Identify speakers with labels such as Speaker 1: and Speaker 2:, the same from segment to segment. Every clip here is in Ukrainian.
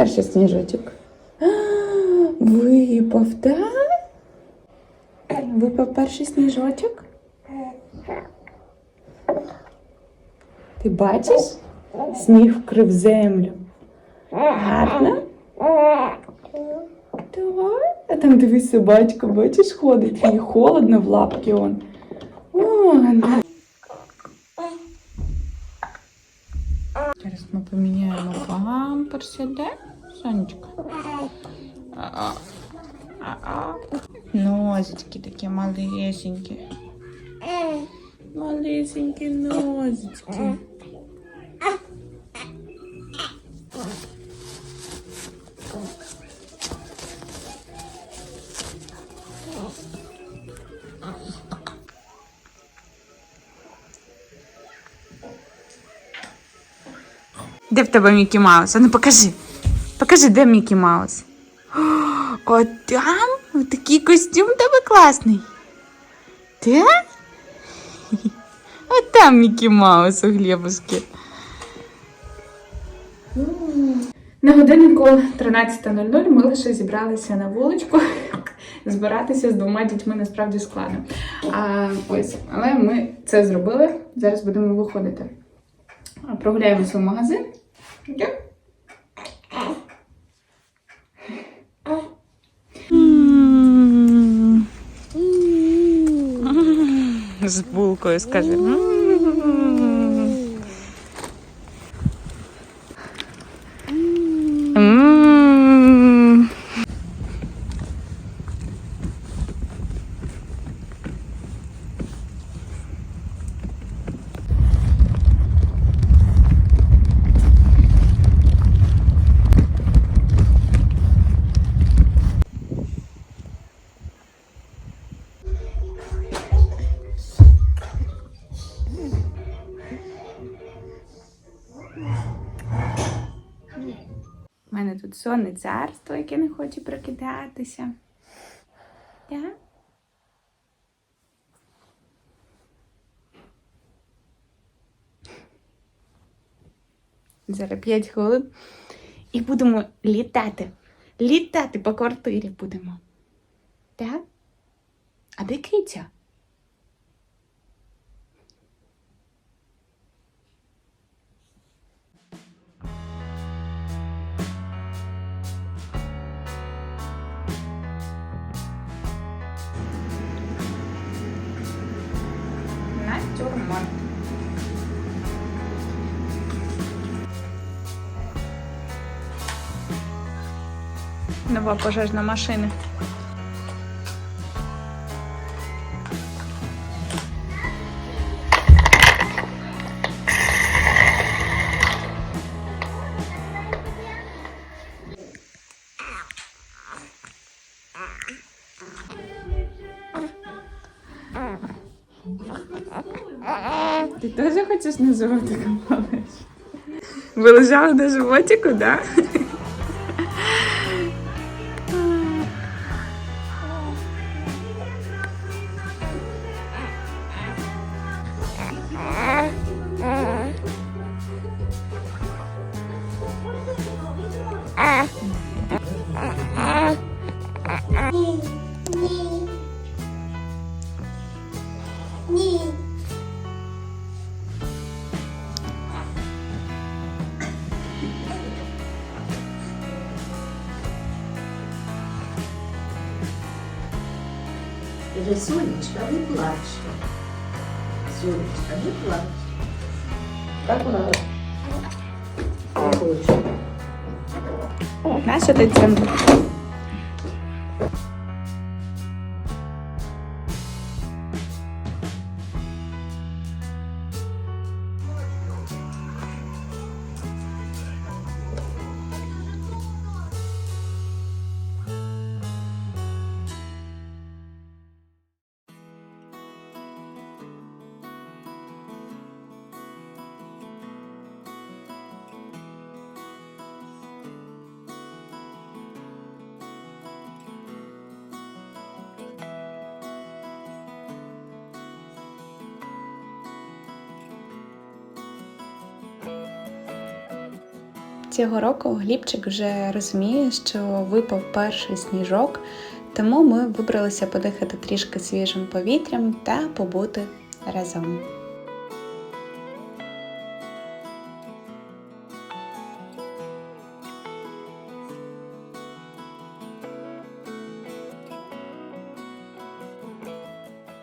Speaker 1: перший сніжочок? А, Випав, так? Випав перший сніжочок? Ти бачиш? Сніг вкрив землю. Гарно? Так. А там дивись собачка, бачиш, ходить, їй холодно в лапки он. О, да. Зараз ми поміняємо памперси, де? Сонечко. А-а. А-а. Нозички такі малесенькі. Малесенькі нозички. Де в тебе Мікі Маус? А ну покажи. Покажи, де Мікі Маус. О, там такий костюм тебе класний. Де? От там Мікі Маус у Глебушки. На годиннику 13.00 ми лише зібралися на вуличку. Збиратися з двома дітьми насправді складно. А, ось, але ми це зробили. Зараз будемо виходити. Прогуляємося в магазин. Окей? З булкою скажи. Тут сонне царство, яке не хоче прокидатися. Так? Зараз 5 хвилин. І будемо літати. Літати по квартирі будемо. Так? А де киця? Натюрморт. Нова пожежна машина. Ти теж хочеш на животику малиш? Ви лежали на животику, так? Да?
Speaker 2: Скажи, Сонечка, не плачь. Сонечка, не плачь. Как
Speaker 1: Цього року Глібчик вже розуміє, що випав перший сніжок, тому ми вибралися подихати трішки свіжим повітрям та побути разом.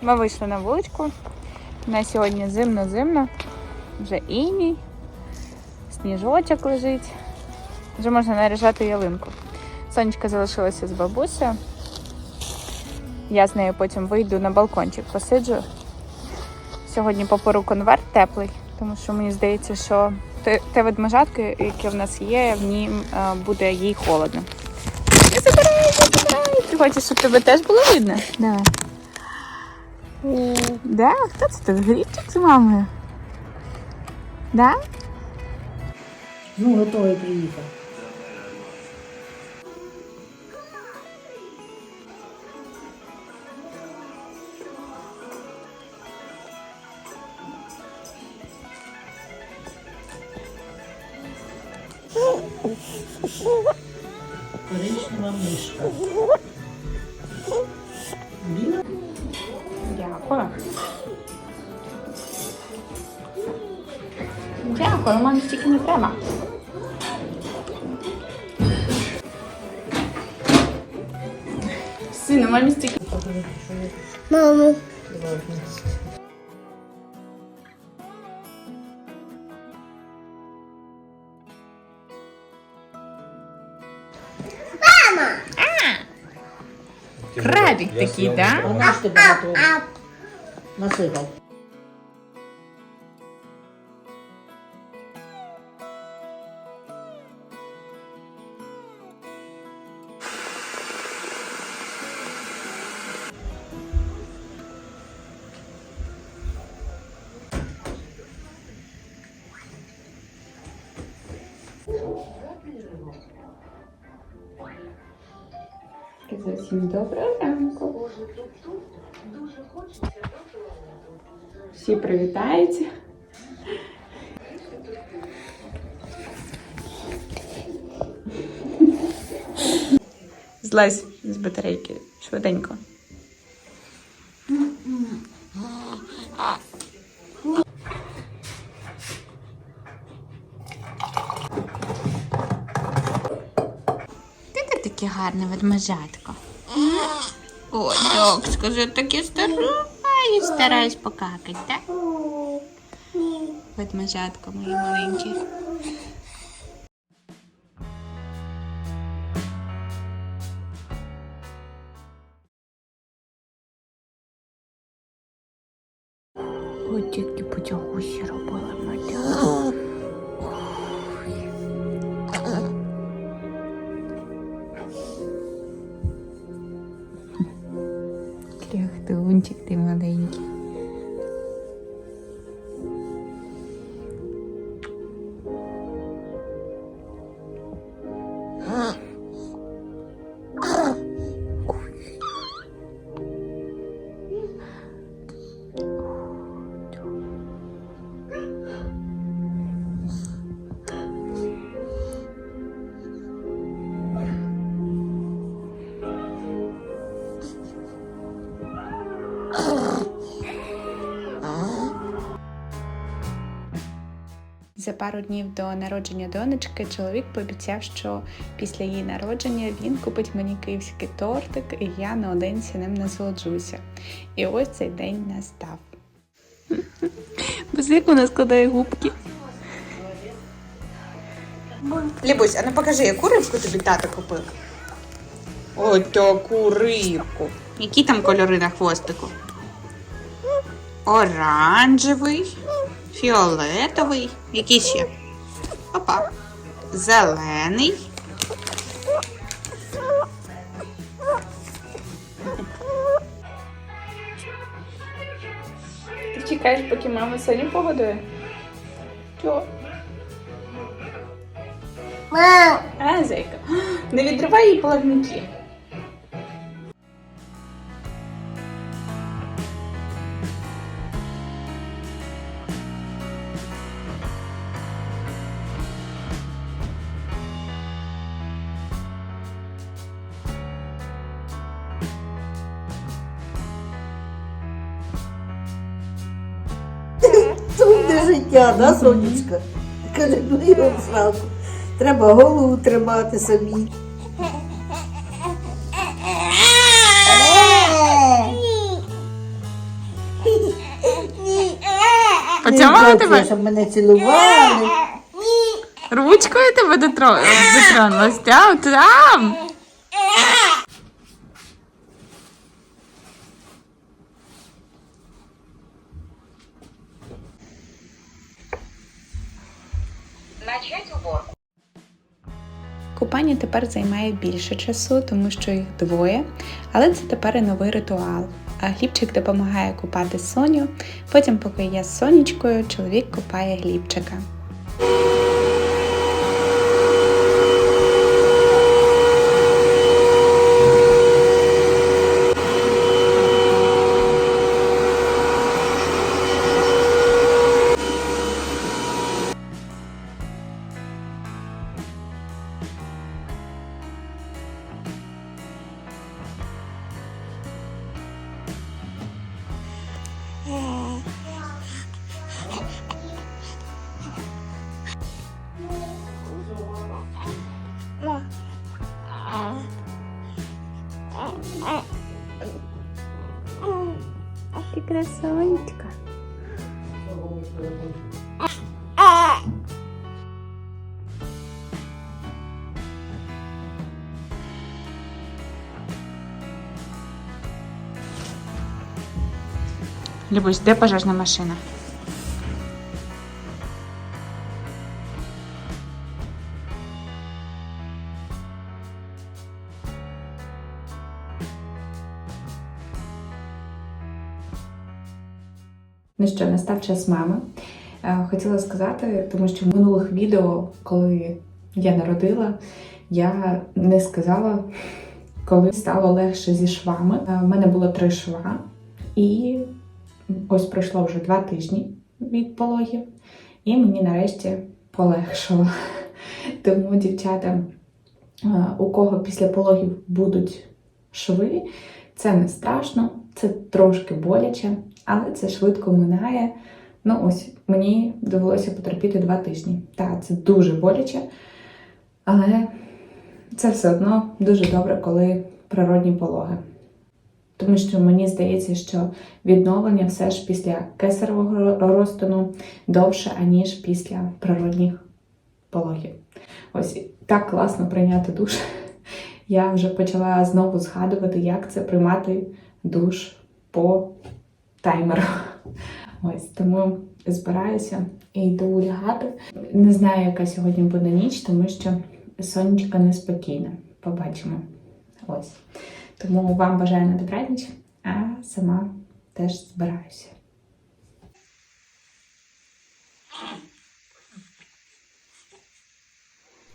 Speaker 1: Ми вийшли на вуличку. На сьогодні зимно-зимно, вже іній, сніжочок лежить. Вже можна наряжати ялинку. Сонечка залишилася з бабусею. Я з нею потім вийду на балкончик, посиджу. Сьогодні попору конверт теплий, тому що мені здається, що те, те ведмежатко, яке в нас є, в ній е, буде їй холодно. Я забираю, я забираю. Ти хочеш, щоб тебе теж було видно? Давай. Да? Хто це тут? Грібчик з мамою? Да?
Speaker 2: Ну, готовий приїхав. Коричнева мишка.
Speaker 1: Дякую. Дякую, мамі стільки не треба. Сину, мамі стільки.
Speaker 2: Маму.
Speaker 1: Крабик такий, да?
Speaker 2: Вона ж тебе
Speaker 1: Зовсім доброго ранку. Всі привітаються. Злазь з батарейки швиденько. Таке гарне ведмежатко. О, так, скажи, таке стараюсь, стараюсь покакать, да? Вот моє маленьке. Ой, Кляхтунчик За пару днів до народження донечки чоловік пообіцяв, що після її народження він купить мені київський тортик, і я наодинці ним насолоджуся. І ось цей день настав. Бузик у нас складає губки. Лібусь, а ну покажи, яку рибку тобі тато купив? Ось таку рибку. Які там кольори на хвостику? Оранжевий, фіолетовий. Який ще? Опа. Зелений. Ти чекаєш, поки мама Соню погодує? Чого?
Speaker 2: Мам!
Speaker 1: А, зайка. Не відривай їй плавники.
Speaker 2: Життя, да, сонечка? Каже, ну його зразу. Треба голову тримати самі. Хочу,
Speaker 1: тебе?
Speaker 2: щоб мене цілували.
Speaker 1: Ручкою тебе дотро- дотронулась, там, там. Тепер займає більше часу, тому що їх двоє, але це тепер і новий ритуал. А Глібчик допомагає купати Соню. Потім, поки я з сонечкою, чоловік купає Глібчика. Ти красонечка. Любусь, де пожежна машина? Що, настав час мами. Е, Хотіла сказати, тому що в минулих відео, коли я народила, я не сказала, коли стало легше зі швами. Е, У мене було три шва, і ось пройшло вже два тижні від пологів, і мені нарешті полегшало. Тому, дівчата, е, у кого після пологів будуть шви, це не страшно, це трошки боляче, але це швидко минає. Ну ось мені довелося потерпіти два тижні. Так, це дуже боляче, але це все одно дуже добре, коли природні пологи. Тому що мені здається, що відновлення все ж після кесаревого розтину довше, аніж після природних пологів. Ось так класно прийняти душ. Я вже почала знову згадувати, як це приймати душ по таймеру. Ось тому збираюся і йду лягати. Не знаю, яка сьогодні буде ніч, тому що сонечка неспокійна. Побачимо. Ось. Тому вам бажаю на добраніч, а сама теж збираюся.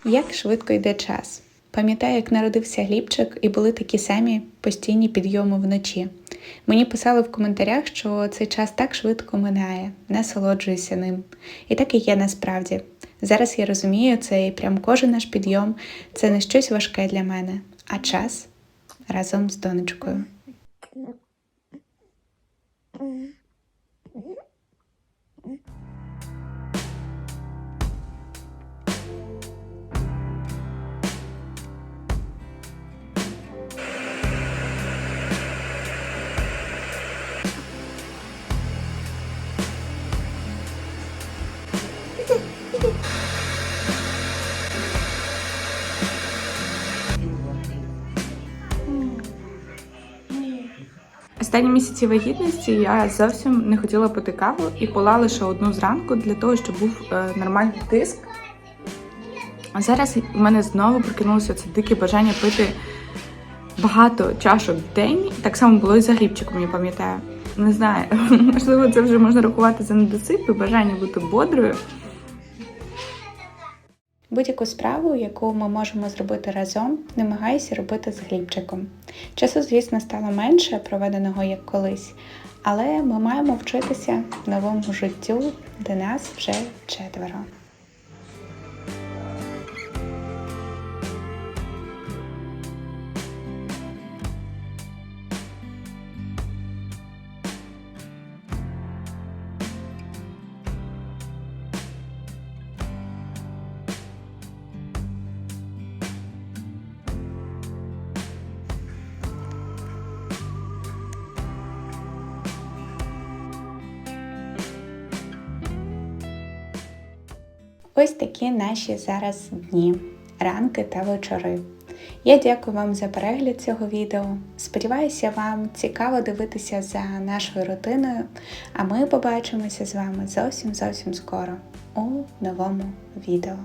Speaker 1: Як швидко йде час. Пам'ятаю, як народився Глібчик, і були такі самі постійні підйоми вночі. Мені писали в коментарях, що цей час так швидко минає, насолоджуюся ним. І так і є насправді. Зараз я розумію, цей прям кожен наш підйом це не щось важке для мене, а час разом з донечкою. Останні місяці вагітності я зовсім не хотіла пити каву і пила лише одну зранку для того, щоб був е, нормальний тиск. А зараз у мене знову прокинулося це дике бажання пити багато чашок в день. Так само було і за грібчиком, я пам'ятаю. Не знаю, можливо, це вже можна рахувати за недосип і бажання бути бодрою. Будь-яку справу, яку ми можемо зробити разом, намагаюся робити з глібчиком. Часу, звісно, стало менше, проведеного як колись, але ми маємо вчитися новому життю, де нас вже четверо. Ось такі наші зараз дні, ранки та вечори. Я дякую вам за перегляд цього відео. Сподіваюся, вам цікаво дивитися за нашою рутиною, а ми побачимося з вами зовсім зовсім скоро у новому відео.